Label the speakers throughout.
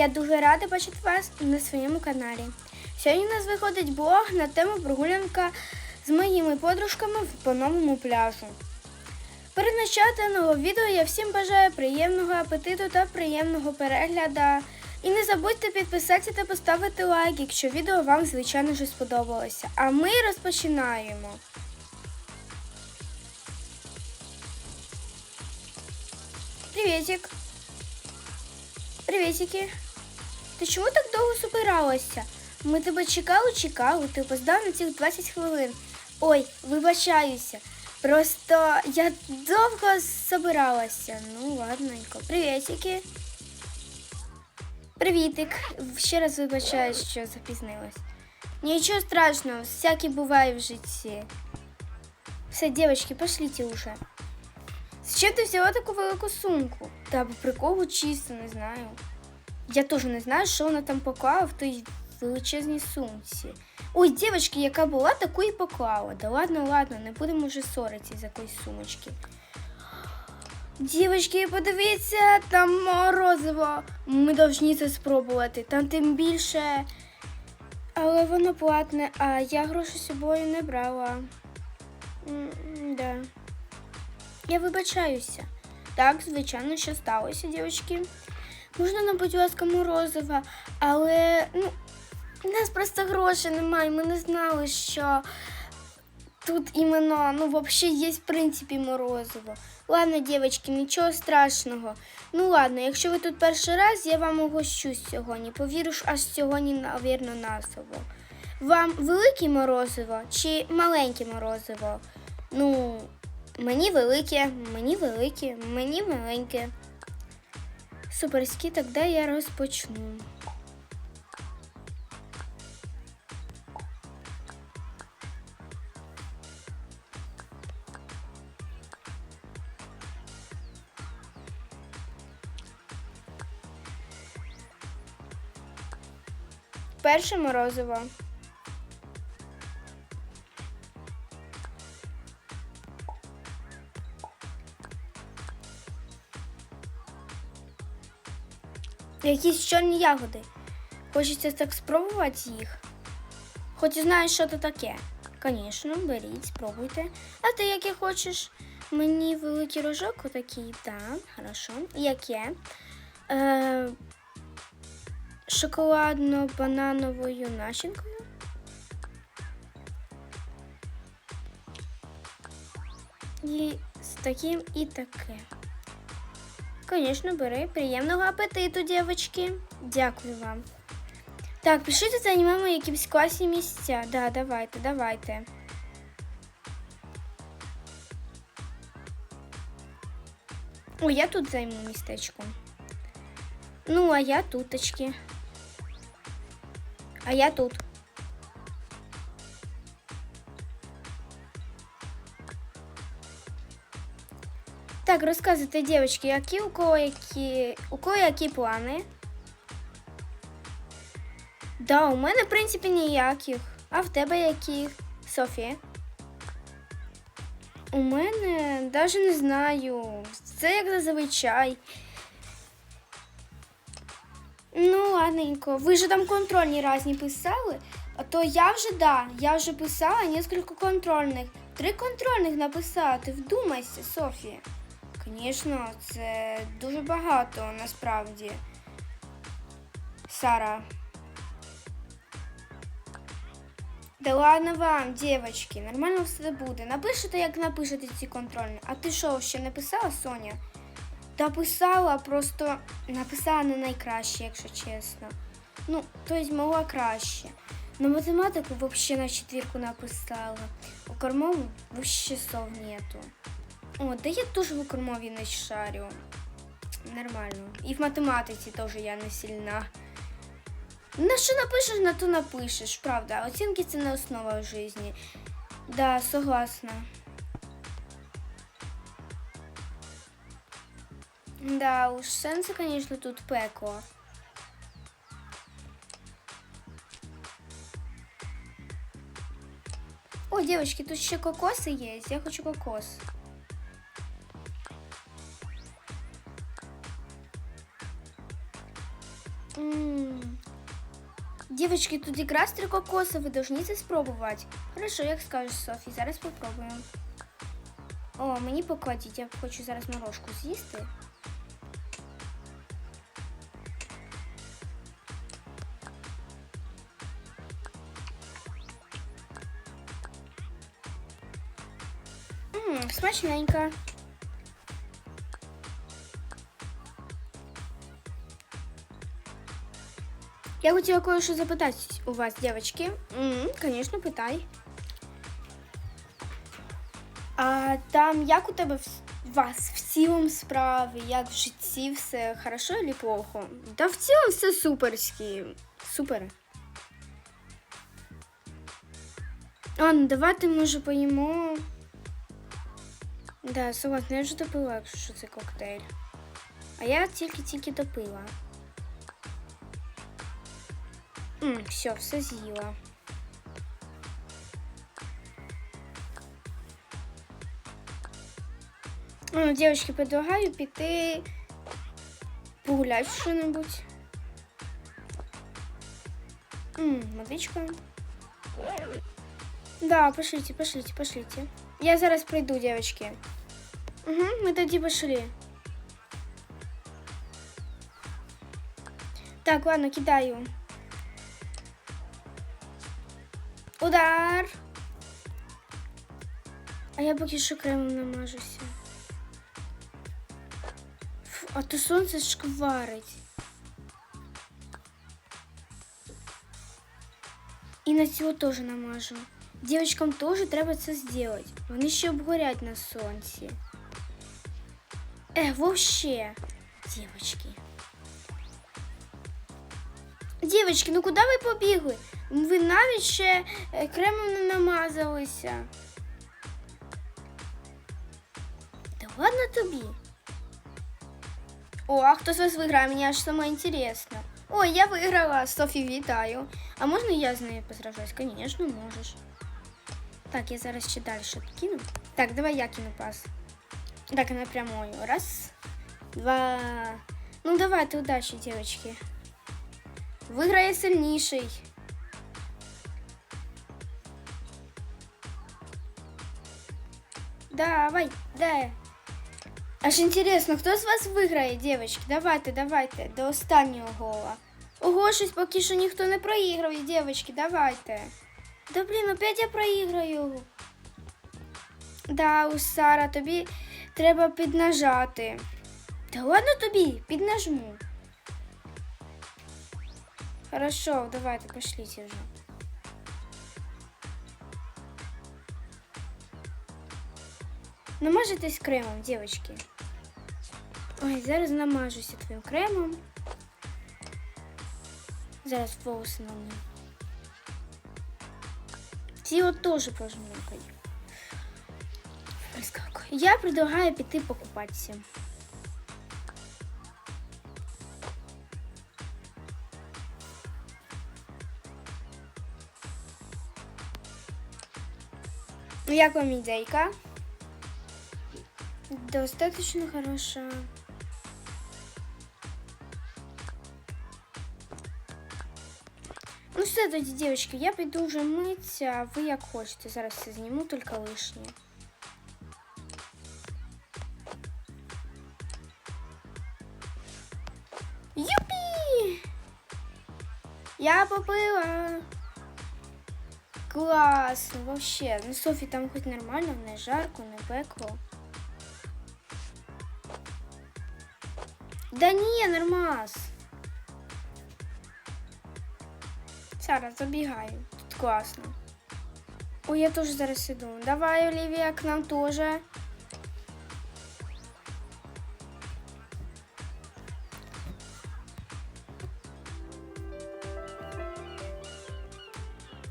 Speaker 1: Я дуже рада бачити вас на своєму каналі. Сьогодні у нас виходить блог на тему прогулянка з моїми подружками по новому пляжу. Перед началом даного відео я всім бажаю приємного апетиту та приємного перегляду. І не забудьте підписатися та поставити лайк, якщо відео вам, звичайно ж, сподобалося. А ми розпочинаємо. Приветик. Приветики. Ти чому так довго собиралася? Ми тебе чекали, чекали, ти опоздав на цих 20 хвилин. Ой, вибачаюся. Просто я довго собиралася. Ну, ладненько. Приветики. Привітик. Ще раз вибачаюсь, що запізнилась. Нічого страшного, всяке буває в житті. Все, девочки, пошлите уже. З чим ти взяла таку велику сумку? Та по приколу чисто, не знаю. Я теж не знаю, що вона там поклала в той величезній сумці. Ой, дівчатки, яка була, таку і поклала. Да ладно, ладно, не будемо вже ссоритися з якоїсь сумочки. Дівчатки, подивіться, там морозиво. Ми повинні це спробувати. Там тим більше. Але воно платне, а я гроші з собою не брала. Да. Я вибачаюся. Так, звичайно, що сталося, дівчатки. Можна нам, будь ласка, морозива, але ну, у нас просто грошей немає. Ми не знали, що тут іменно, ну, взагалі є в принципі морозиво. Ладно, дівчатки, нічого страшного. Ну ладно, якщо ви тут перший раз, я вам угощусь сьогодні. Повірю, ж аж сьогодні, навірно, насово. Вам велике морозиво чи маленьке морозиво? Ну, мені велике, мені велике, мені маленьке. Суперські, тоді я розпочну. Перше морозиво. Якісь чорні ягоди. Хочеться так спробувати їх. Хоч і знаєш, що це таке. Звісно, беріть, спробуйте. А ти яке хочеш? Мені великий рожок отакий, так, хорошо. Яке? Е, шоколадно-банановою начинкою. І з таким і таке. Конечно, бери. Приємного апетиту, дівчатки. Дякую вам. Так, пишіть, займемо якісь класні місця. Да, давайте, давайте. О, я тут займу містечко. Ну, а я туточки. А я тут. Так, розказуйте, дівчатки, які у кого які. У кого які плани? Да, у мене, в принципі, ніяких. А в тебе які, Софія? У мене навіть не знаю. Це як зазвичай. Ну, ладненько. Ви ж там контрольні різні писали, а то я вже да, я вже писала несколько контрольних. Три контрольних написала. Вдумайся, Софія. Звісно, це дуже багато насправді. Сара. Да ладно вам, девочки, нормально все буде. Напишете, як напишете ці контрольні. А ти що, ще не писала, Соня? Та писала, просто написала не найкраще, якщо чесно. Ну, тобто могла краще. На математику взагалі на четвірку написала. У кормову вище сов нету. О, да я теж в кормові не шарю. Нормально. І в математиці теж я не сильна. На що напишеш, на то напишеш, правда. Оцінки це не основа в житті. Да, согласна. Да, уж сенси, конечно, тут пекло. О, девочки, тут ще кокоси є. Я хочу кокос. М, Девочки, тут икра стрококоса, вы должны це спробувати. Хорошо, як скажеш, Софі, зараз попробуємо. О, мені покладіть, я хочу зараз морожку з'їсти. Ммм, смачненько. Я хотіла кое-що запитати у вас, девочки. М, Конечно, питай. А там як у тебе в вас в цілому справи, як в житті все хорошо чи плохо? Та в цілому все суперськи. Супер. А, ну давайте може поїмо. Да, согласна, я вже допила, якщо що це коктейль. А я тільки-тільки допила. М, все, все з'їла. Ну, девочки, предлагаю піти погуляти в що-небудь. М, водичка. Да, пошлите, пошлите, пошлите. Я зараз прийду, девочки. Угу, мы тоді пошли. Так, ладно, кидаю. Удар. А я поки що кремом намажуся. Фу, а то сонце шкварить. І на цього теж намажу. Дівчатам теж треба це зробити. Вони ще обгорять на сонці. Е, вообще, дівчатки. Дівчатки, ну куди ви побігли? Ви навіть ще е, кремом не намазалися. Да ладно тобі. О, а хто з вас виграє? Мені аж саме інтересно. Ой, я виграла, Софі, вітаю. А можна я з нею посражусь? Звісно, можеш. Так, я зараз ще далі кину. Так, давай я кину пас. Так, напрямую. Раз, два. Ну, давайте, удачі, девочки. Виграє сильніший. Давай, да. Аж інтересно, хто з вас виграє, дівчатки? Давайте, давайте, до останнього гола. Ого, щось поки що ніхто не проіграв, дівчатки, давайте. Да блін, опять я проіграю. Да, Усара, тобі треба піднажати. Та ладно тобі, піднажму. Хорошо, давайте, пошлите вже. Намажетесь кремом, девочки. Ой, зараз намажуся твоїм кремом. Зараз волоси намию. Тіло теж пожмакаю. Прискакую. Я предлагаю піти покупатися. Ну, Як вам ідейка? Достаточно хороша. Ну все, тоді, девочки, я піду вже митися, а ви як хочете. Зараз все зніму, тільки лишнє. Юпі! Я попила! Класно, вообще. Ну, Софі, там хоч нормально, не жарко, не пекло. Да ні, нормас. Зараз забігаю. Тут класно. Ой, я теж зараз іду. Давай, Олівія, к нам теж.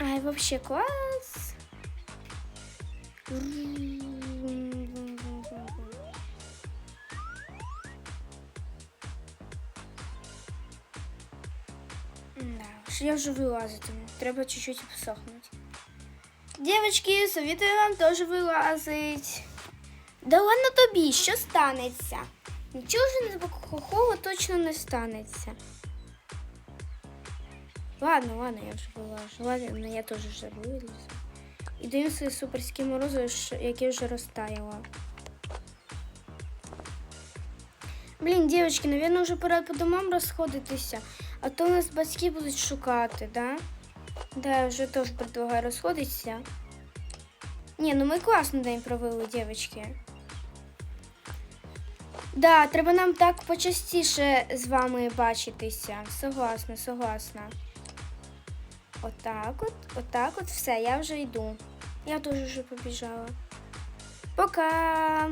Speaker 1: Ай, вообще класс. Я вже вилазитиму. Треба чуть-чуть посохнути. Девочки, советую вам теж вилазить. Да ладно тобі, що станеться? Нічого ж такого точно не станеться. Ладно, ладно, я вже вилажу. Ладно, я теж вже вилізу. І даю своє суперське морозиво, що- яке вже розтаяло. Блін, дівчатки, напевно, вже пора по домам розходитися, а то у нас батьки будуть шукати, да? Да, вже теж предлагаю розходитися. Ні, ну ми класний день провели, дівчатки. Да, треба нам так почастіше з вами бачитися. Согласна, согласна. Отак от, отак от, все, я вже йду. Я теж вже побіжала. Пока.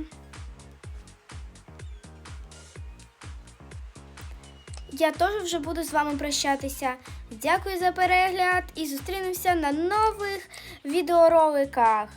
Speaker 1: Я теж вже буду з вами прощатися. Дякую за перегляд і зустрінемося на нових відеороликах.